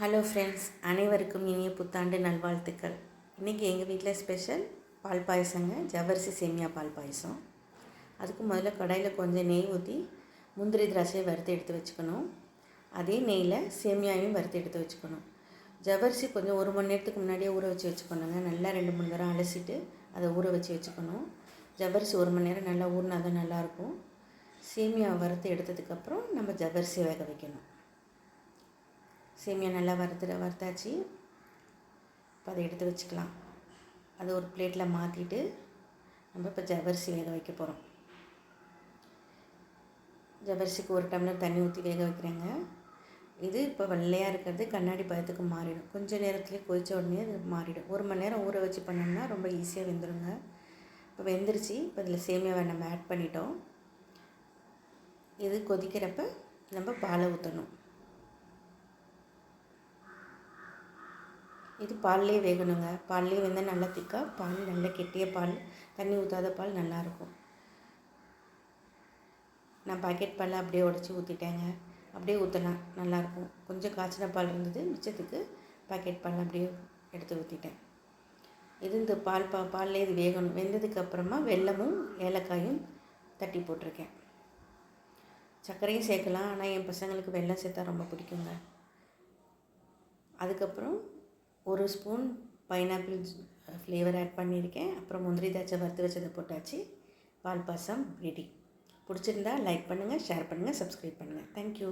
Hello friends அனைவருக்கும் இனிய புத்தாண்டு நல்வாழ்த்துக்கள். இன்றைக்கி எங்கள் வீட்டில் ஸ்பெஷல் பால் பாயசங்க. ஜவரிசி சேமியா பால் பாயசம். அதுக்கு முதல்ல கடாயில் கொஞ்சம் நெய் ஊற்றி முந்திரி திராட்சையை வறுத்து எடுத்து வச்சுக்கணும். அதே நெய்யில் சேமியாவையும் வறுத்து எடுத்து வச்சுக்கணும். ஜவ்வரிசி கொஞ்சம் ஒரு மணி நேரத்துக்கு முன்னாடியே ஊற வச்சு வச்சுக்கணுங்க. நல்லா ரெண்டு மூணு தரம் அலசிட்டு அதை ஊற வச்சு வச்சுக்கணும். ஜவரிசி ஒரு மணி நேரம் நல்லா ஊறினா தான் நல்லாயிருக்கும் சேமியா வறுத்து எடுத்ததுக்கப்புறம் நம்ம ஜவரிசி வேக வைக்கணும். சேமியா நல்லா வறுத்துற வறுத்தாச்சு. இப்போ அதை எடுத்து வச்சுக்கலாம். அதை ஒரு பிளேட்டில் மாற்றிட்டு நம்ம இப்போ ஜவ்வரிசி வேக வைக்க போகிறோம் ஜவரிசிக்கு ஒரு டம்ளர் தண்ணி ஊற்றி வேக வைக்கிறேங்க. இது இப்போ வெள்ளையாக இருக்கிறது கண்ணாடி பயத்துக்கு மாறிடும். கொஞ்சம் நேரத்துலேயே கொதித்த உடனே அது மாறிடும். ஒரு மணி நேரம் ஊற வச்சு பண்ணோம்னா ரொம்ப ஈஸியாக வெந்துடுங்க இப்போ வெந்துருச்சு. இப்போ இதில் சேமியாவை நம்ம ஆட் பண்ணிட்டோம். இது கொதிக்கிறப்ப நம்ம பாலை ஊற்றணும் இது பால்லேயே வேகணுங்க. பால்லேயே வெந்தால் நல்லா திக்காக பால் நல்ல கெட்டிய பால். தண்ணி ஊற்றாத பால் நல்லாயிருக்கும் நான் பாக்கெட் பால் அப்படியே உடச்சி ஊற்றிட்டேங்க அப்படியே ஊற்றலாம் நல்லாயிருக்கும் கொஞ்சம் காய்ச்சின பால் இருந்தது மிச்சத்துக்கு பாக்கெட் பால் அப்படியே எடுத்து ஊற்றிட்டேன் இது இந்த பால் பா பால்லே இது வேகணும். வெந்ததுக்கப்புறமா வெல்லமும் ஏலக்காயும் தட்டி போட்டிருக்கேன். சர்க்கரையும் சேர்க்கலாம். ஆனால் என் பசங்களுக்கு வெல்லம் சேர்த்தா ரொம்ப பிடிக்குங்க. அதுக்கப்புறம் ஒரு ஸ்பூன் பைனாப்பிள் ஃப்ளேவர் ஆட் பண்ணியிருக்கேன். அப்புறம் முந்திரி தாச்சை வறுத்து வச்சதை போட்டாச்சு. பால் பாசம் ரெடி பிடிச்சிருந்தா லைக் பண்ணுங்கள் ஷேர் பண்ணுங்கள் சப்ஸ்கிரைப் பண்ணுங்கள் தேங்க்யூ